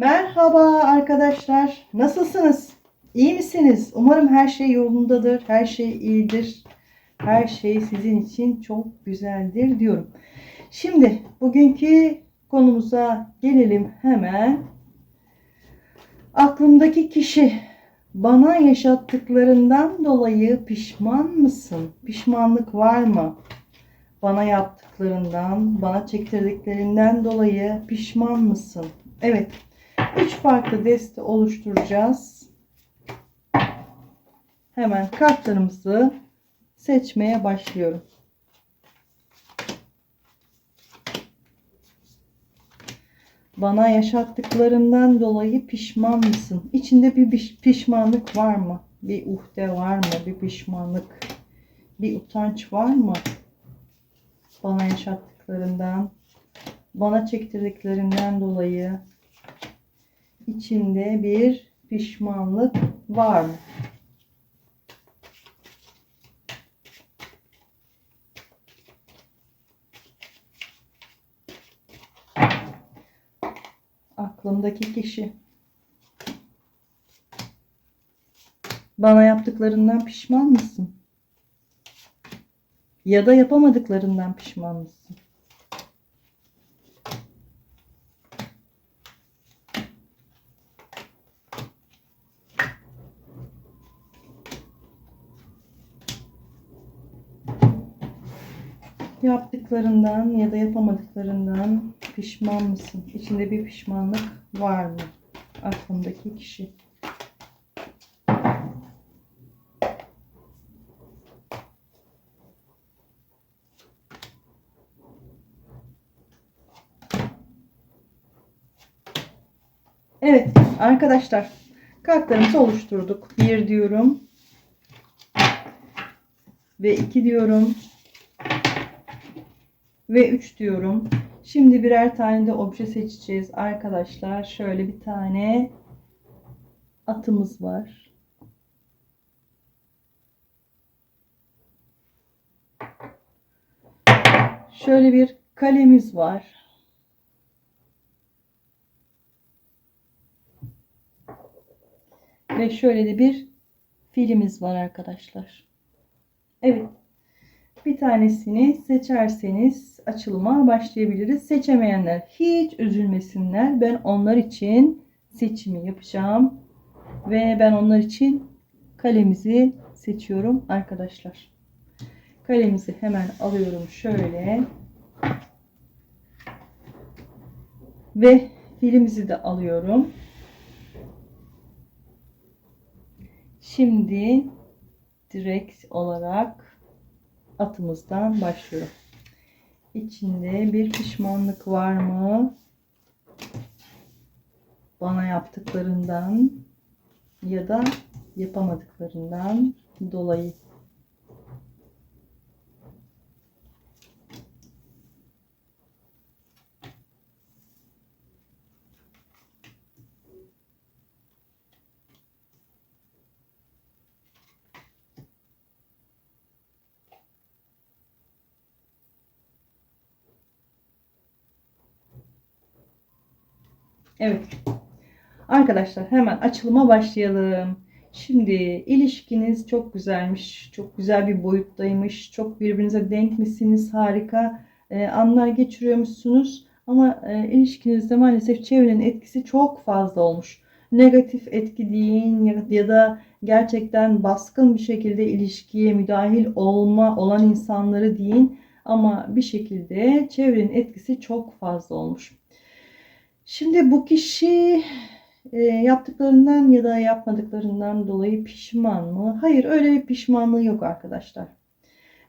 Merhaba arkadaşlar. Nasılsınız? İyi misiniz? Umarım her şey yolundadır. Her şey iyidir. Her şey sizin için çok güzeldir diyorum. Şimdi bugünkü konumuza gelelim hemen. Aklımdaki kişi bana yaşattıklarından dolayı pişman mısın? Pişmanlık var mı? Bana yaptıklarından, bana çektirdiklerinden dolayı pişman mısın? Evet. Üç farklı deste oluşturacağız. Hemen kartlarımızı seçmeye başlıyorum. Bana yaşattıklarından dolayı pişman mısın? İçinde bir piş- pişmanlık var mı? Bir uhde var mı? Bir pişmanlık, bir utanç var mı? Bana yaşattıklarından, bana çektirdiklerinden dolayı içinde bir pişmanlık var mı? Aklımdaki kişi. Bana yaptıklarından pişman mısın? Ya da yapamadıklarından pişman mısın? Yaptıklarından ya da yapamadıklarından pişman mısın? İçinde bir pişmanlık var mı? Aklımdaki kişi. Evet arkadaşlar kartlarımızı oluşturduk. Bir diyorum. Ve iki diyorum. Ve 3 diyorum. Şimdi birer tane de obje seçeceğiz arkadaşlar. Şöyle bir tane atımız var. Şöyle bir kalemiz var. Ve şöyle de bir filimiz var arkadaşlar. Evet. Bir tanesini seçerseniz açılıma başlayabiliriz. Seçemeyenler hiç üzülmesinler. Ben onlar için seçimi yapacağım. Ve ben onlar için kalemizi seçiyorum arkadaşlar. Kalemizi hemen alıyorum şöyle. Ve filimizi de alıyorum. Şimdi direkt olarak atımızdan başlıyorum. İçinde bir pişmanlık var mı? Bana yaptıklarından ya da yapamadıklarından dolayı. Evet. Arkadaşlar hemen açılıma başlayalım. Şimdi ilişkiniz çok güzelmiş. Çok güzel bir boyuttaymış. Çok birbirinize denkmişsiniz. Harika e, anlar geçiriyormuşsunuz. Ama e, ilişkinizde maalesef çevrenin etkisi çok fazla olmuş. Negatif etki deyin ya, ya da gerçekten baskın bir şekilde ilişkiye müdahil olma olan insanları deyin. Ama bir şekilde çevrenin etkisi çok fazla olmuş. Şimdi bu kişi e, yaptıklarından ya da yapmadıklarından dolayı pişman mı? Hayır öyle bir pişmanlığı yok arkadaşlar.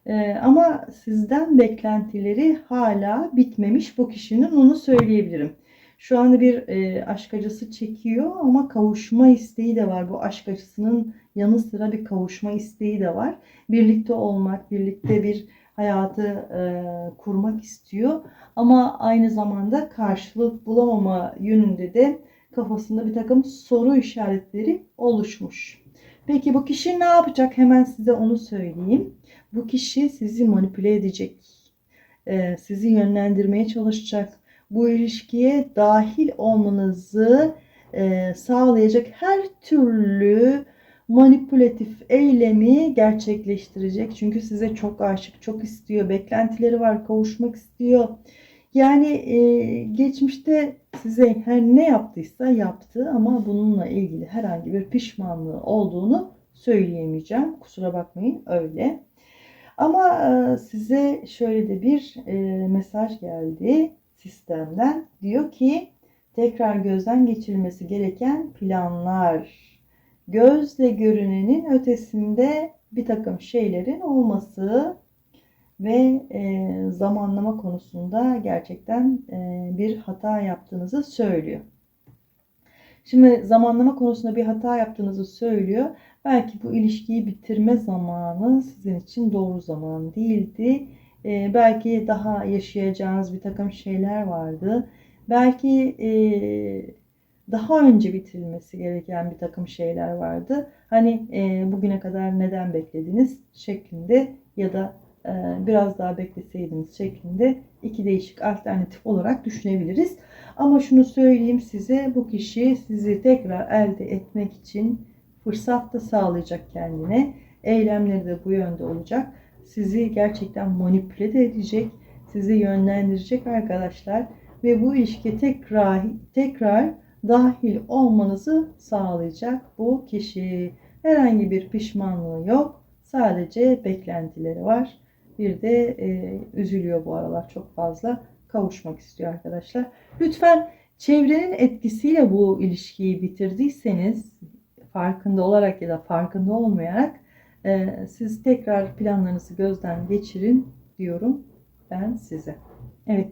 E, ama sizden beklentileri hala bitmemiş bu kişinin onu söyleyebilirim. Şu anda bir e, aşk acısı çekiyor ama kavuşma isteği de var. Bu aşk acısının yanı sıra bir kavuşma isteği de var. Birlikte olmak, birlikte bir hayatı e, kurmak istiyor. Ama aynı zamanda karşılık bulamama yönünde de kafasında bir takım soru işaretleri oluşmuş. Peki bu kişi ne yapacak? Hemen size onu söyleyeyim. Bu kişi sizi manipüle edecek. Ee, sizi yönlendirmeye çalışacak. bu ilişkiye dahil olmanızı e, sağlayacak her türlü manipülatif eylemi gerçekleştirecek. Çünkü size çok aşık, çok istiyor, beklentileri var, kavuşmak istiyor. Yani e, geçmişte size her ne yaptıysa yaptı ama bununla ilgili herhangi bir pişmanlığı olduğunu söyleyemeyeceğim. Kusura bakmayın öyle. Ama e, size şöyle de bir e, mesaj geldi sistemden. Diyor ki tekrar gözden geçirilmesi gereken planlar, gözle görünenin ötesinde bir takım şeylerin olması ve e, zamanlama konusunda gerçekten e, bir hata yaptığınızı söylüyor. Şimdi zamanlama konusunda bir hata yaptığınızı söylüyor. Belki bu ilişkiyi bitirme zamanı sizin için doğru zaman değildi. E, belki daha yaşayacağınız bir takım şeyler vardı. Belki e, daha önce bitirilmesi gereken bir takım şeyler vardı. Hani e, bugüne kadar neden beklediniz şeklinde ya da e, biraz daha bekleseydiniz şeklinde iki değişik alternatif olarak düşünebiliriz. Ama şunu söyleyeyim size bu kişi sizi tekrar elde etmek için fırsat da sağlayacak kendine. Eylemleri de bu yönde olacak. Sizi gerçekten manipüle de edecek. Sizi yönlendirecek arkadaşlar. Ve bu ilişkiye tekrar, tekrar dahil olmanızı sağlayacak bu kişi. Herhangi bir pişmanlığı yok. Sadece beklentileri var. Bir de e, üzülüyor bu aralar çok fazla. Kavuşmak istiyor arkadaşlar. Lütfen çevrenin etkisiyle bu ilişkiyi bitirdiyseniz farkında olarak ya da farkında olmayarak e, siz tekrar planlarınızı gözden geçirin diyorum ben size. Evet.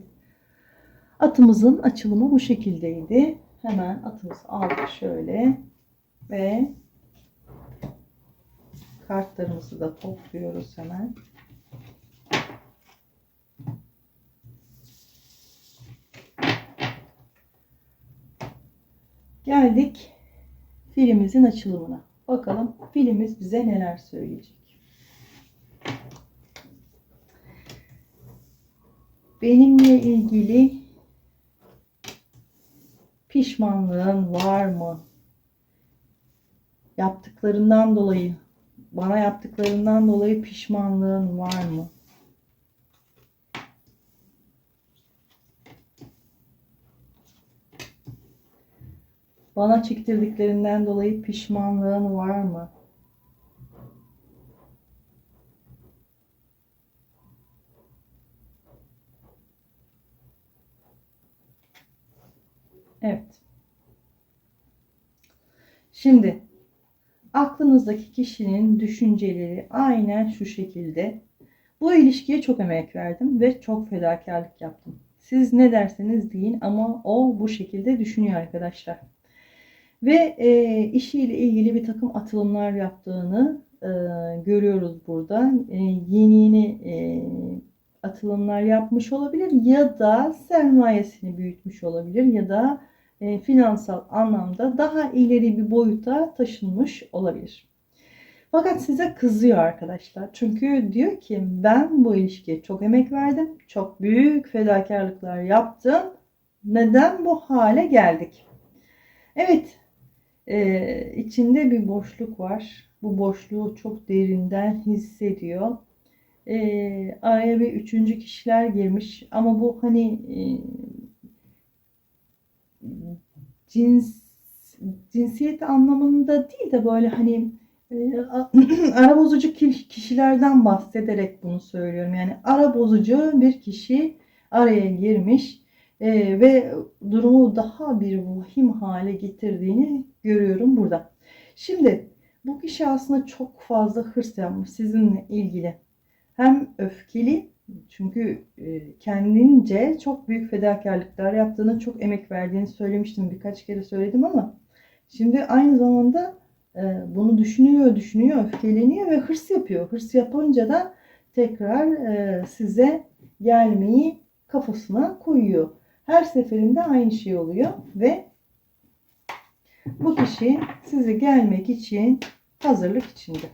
Atımızın açılımı bu şekildeydi. Hemen atımızı aldık şöyle ve kartlarımızı da topluyoruz hemen. Geldik filimizin açılımına. Bakalım filimiz bize neler söyleyecek. Benimle ilgili pişmanlığın var mı? Yaptıklarından dolayı, bana yaptıklarından dolayı pişmanlığın var mı? Bana çektirdiklerinden dolayı pişmanlığın var mı? Evet. Şimdi aklınızdaki kişinin düşünceleri aynen şu şekilde. Bu ilişkiye çok emek verdim ve çok fedakarlık yaptım. Siz ne derseniz deyin ama o bu şekilde düşünüyor arkadaşlar. Ve e, işiyle ilgili bir takım atılımlar yaptığını e, görüyoruz burada. E, yeni yeni e, atılımlar yapmış olabilir ya da sermayesini büyütmüş olabilir ya da e, finansal anlamda daha ileri bir boyuta taşınmış olabilir. Fakat size kızıyor arkadaşlar. Çünkü diyor ki ben bu ilişkiye çok emek verdim. Çok büyük fedakarlıklar yaptım. Neden bu hale geldik? Evet, e, içinde bir boşluk var. Bu boşluğu çok derinden hissediyor. E, araya bir üçüncü kişiler girmiş ama bu hani e, cins cinsiyet anlamında değil de böyle hani e, ara bozucu kişilerden bahsederek bunu söylüyorum. Yani ara bozucu bir kişi araya girmiş e, ve durumu daha bir vahim hale getirdiğini görüyorum burada. Şimdi bu kişi aslında çok fazla hırs yapmış sizinle ilgili. Hem öfkeli çünkü e, kendince çok büyük fedakarlıklar yaptığını, çok emek verdiğini söylemiştim. Birkaç kere söyledim ama şimdi aynı zamanda e, bunu düşünüyor, düşünüyor, öfkeleniyor ve hırs yapıyor. Hırs yapınca da tekrar e, size gelmeyi kafasına koyuyor. Her seferinde aynı şey oluyor ve bu kişi size gelmek için hazırlık içinde.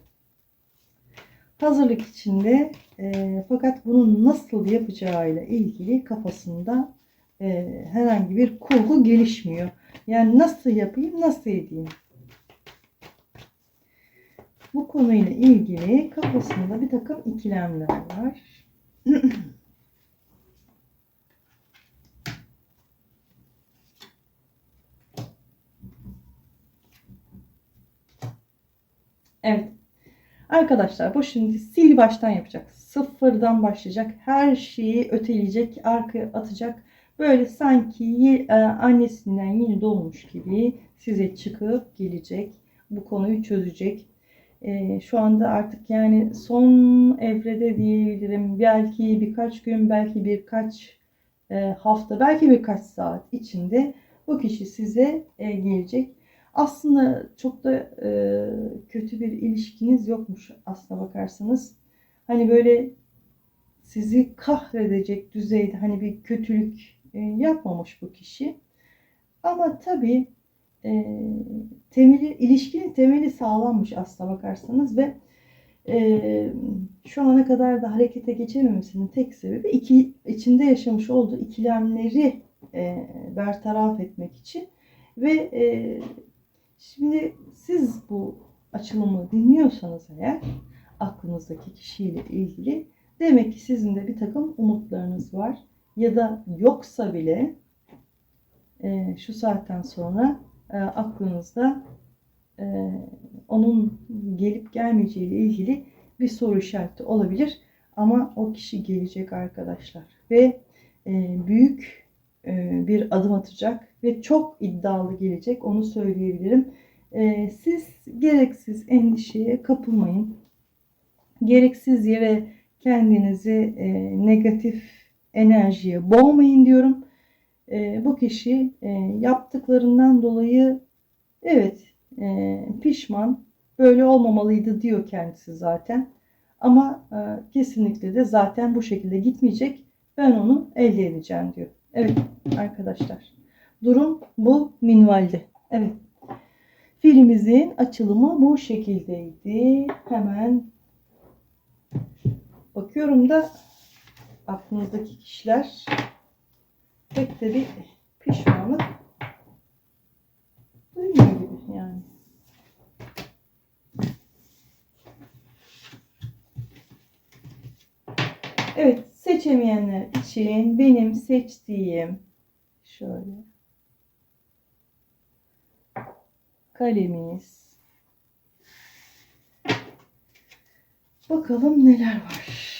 Hazırlık içinde e, fakat bunu nasıl yapacağıyla ilgili kafasında e, herhangi bir kurgu gelişmiyor. Yani nasıl yapayım, nasıl edeyim? Bu konuyla ilgili kafasında bir takım ikilemler var. Evet. Arkadaşlar bu şimdi sil baştan yapacak. Sıfırdan başlayacak. Her şeyi öteleyecek, arkaya atacak. Böyle sanki e, annesinden yeni doğmuş gibi size çıkıp gelecek. Bu konuyu çözecek. E, şu anda artık yani son evrede diyebilirim. Belki birkaç gün, belki birkaç e, hafta, belki birkaç saat içinde bu kişi size e, gelecek. Aslında çok da e, kötü bir ilişkiniz yokmuş aslına bakarsanız. Hani böyle sizi kahredecek düzeyde hani bir kötülük e, yapmamış bu kişi. Ama tabii e, temeli, ilişkinin temeli sağlanmış aslına bakarsanız ve e, şu ana kadar da harekete geçememesinin tek sebebi iki, içinde yaşamış olduğu ikilemleri e, bertaraf etmek için ve e, Şimdi siz bu açılımı dinliyorsanız eğer aklınızdaki kişiyle ilgili demek ki sizin de bir takım umutlarınız var. Ya da yoksa bile e, şu saatten sonra e, aklınızda e, onun gelip gelmeyeceği ile ilgili bir soru işareti olabilir. Ama o kişi gelecek arkadaşlar. Ve e, büyük e, bir adım atacak ve çok iddialı gelecek onu söyleyebilirim. E, siz gereksiz endişeye kapılmayın. Gereksiz yere kendinizi e, negatif enerjiye boğmayın diyorum. Bu kişi yaptıklarından dolayı evet pişman böyle olmamalıydı diyor kendisi zaten. Ama kesinlikle de zaten bu şekilde gitmeyecek. Ben onu elde edeceğim diyor. Evet arkadaşlar. Durum bu minvalde. Evet. Filimizin açılımı bu şekildeydi. Hemen bakıyorum da aklınızdaki kişiler pek de bir pişmanlık duymuyor gibi yani. Evet seçemeyenler için benim seçtiğim şöyle kalemiz bakalım neler var.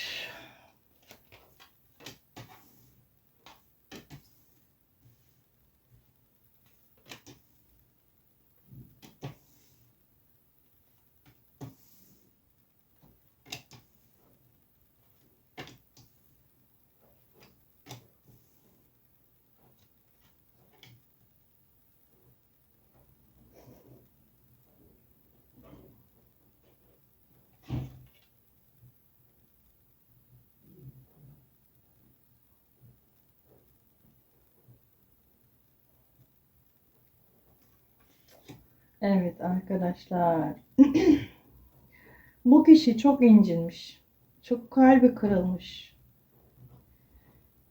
Evet arkadaşlar. Bu kişi çok incinmiş. Çok kalbi kırılmış.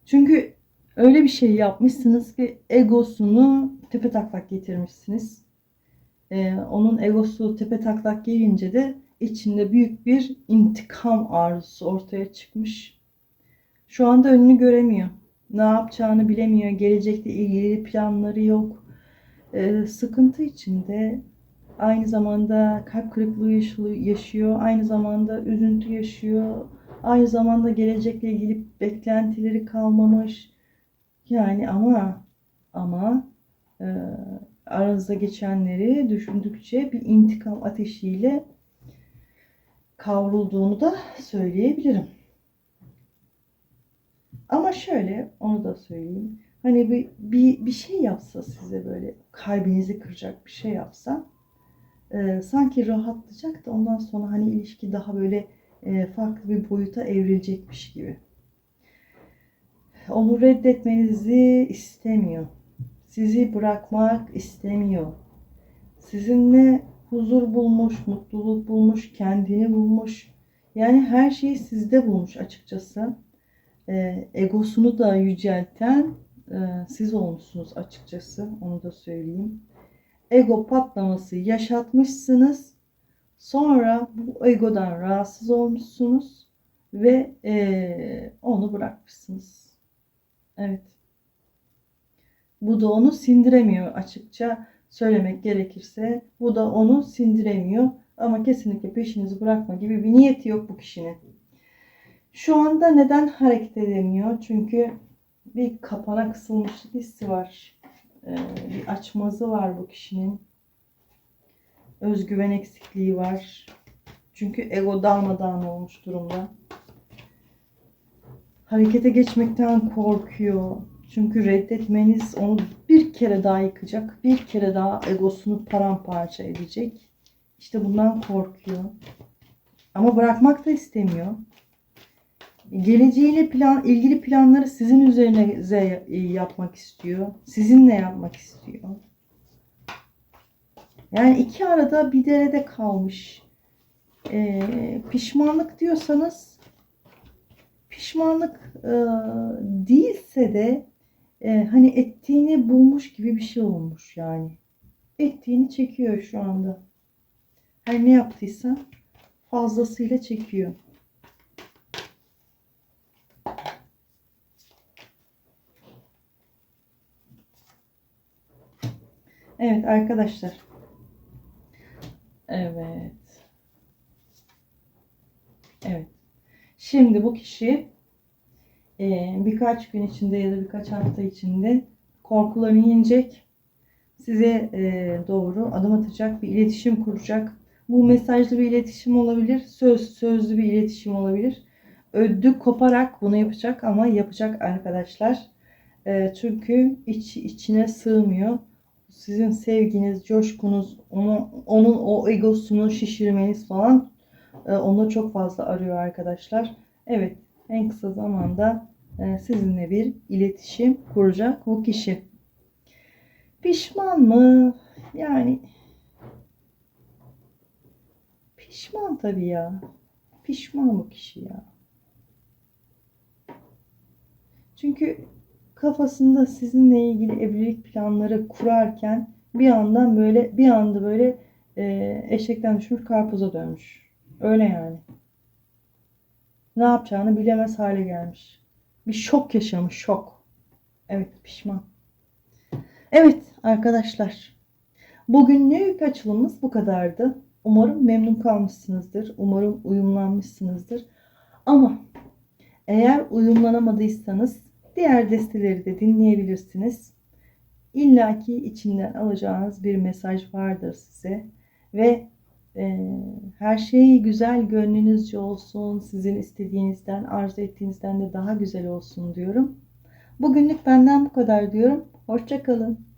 Çünkü öyle bir şey yapmışsınız ki egosunu tepe taklak getirmişsiniz. Ee, onun egosu tepe taklak gelince de içinde büyük bir intikam arzusu ortaya çıkmış. Şu anda önünü göremiyor. Ne yapacağını bilemiyor. Gelecekle ilgili planları yok e, sıkıntı içinde aynı zamanda kalp kırıklığı yaşıyor, aynı zamanda üzüntü yaşıyor, aynı zamanda gelecekle ilgili beklentileri kalmamış. Yani ama ama e, aranızda geçenleri düşündükçe bir intikam ateşiyle kavrulduğunu da söyleyebilirim. Ama şöyle onu da söyleyeyim. Hani bir, bir, bir şey yapsa size böyle kalbinizi kıracak bir şey yapsa e, sanki rahatlayacak da ondan sonra hani ilişki daha böyle e, farklı bir boyuta evrilecekmiş gibi. Onu reddetmenizi istemiyor. Sizi bırakmak istemiyor. Sizinle huzur bulmuş, mutluluk bulmuş, kendini bulmuş. Yani her şeyi sizde bulmuş açıkçası. E, egosunu da yücelten e, siz olmuşsunuz açıkçası. Onu da söyleyeyim. Ego patlaması yaşatmışsınız. Sonra bu egodan rahatsız olmuşsunuz ve e, onu bırakmışsınız. Evet. Bu da onu sindiremiyor açıkça söylemek gerekirse. Bu da onu sindiremiyor. Ama kesinlikle peşinizi bırakma gibi bir niyeti yok bu kişinin. Şu anda neden hareket edemiyor? Çünkü bir kapana kısılmışlık hissi var. Ee, bir açmazı var bu kişinin. Özgüven eksikliği var. Çünkü ego darmadağın olmuş durumda. Harekete geçmekten korkuyor. Çünkü reddetmeniz onu bir kere daha yıkacak. Bir kere daha egosunu paramparça edecek. İşte bundan korkuyor. Ama bırakmak da istemiyor. Geleceğiyle plan ilgili planları sizin üzerinize yapmak istiyor. Sizinle yapmak istiyor. Yani iki arada bir derede kalmış. Ee, pişmanlık diyorsanız pişmanlık e, değilse de e, hani ettiğini bulmuş gibi bir şey olmuş yani. Ettiğini çekiyor şu anda. Her ne yaptıysa fazlasıyla çekiyor. Evet arkadaşlar. Evet. Evet. Şimdi bu kişi e, birkaç gün içinde ya da birkaç hafta içinde korkularını yenecek. Size e, doğru adım atacak, bir iletişim kuracak. Bu mesajlı bir iletişim olabilir, söz sözlü bir iletişim olabilir. Ödü koparak bunu yapacak ama yapacak arkadaşlar. E, çünkü iç içine sığmıyor sizin sevginiz, coşkunuz, onu, onun o egosunu şişirmeniz falan e, onu çok fazla arıyor arkadaşlar. Evet, en kısa zamanda e, sizinle bir iletişim kuracak bu kişi. Pişman mı? Yani pişman tabii ya. Pişman bu kişi ya. Çünkü kafasında sizinle ilgili evlilik planları kurarken bir yandan böyle bir anda böyle e, eşekten düşmüş karpuza dönmüş. Öyle yani. Ne yapacağını bilemez hale gelmiş. Bir şok yaşamış, şok. Evet, pişman. Evet arkadaşlar. Bugünlük açılımımız bu kadardı. Umarım memnun kalmışsınızdır. Umarım uyumlanmışsınızdır. Ama eğer uyumlanamadıysanız Diğer desteleri de dinleyebilirsiniz. İlla ki içinden alacağınız bir mesaj vardır size ve e, her şey güzel gönlünüzce olsun, sizin istediğinizden, arzu ettiğinizden de daha güzel olsun diyorum. Bugünlük benden bu kadar diyorum. Hoşçakalın.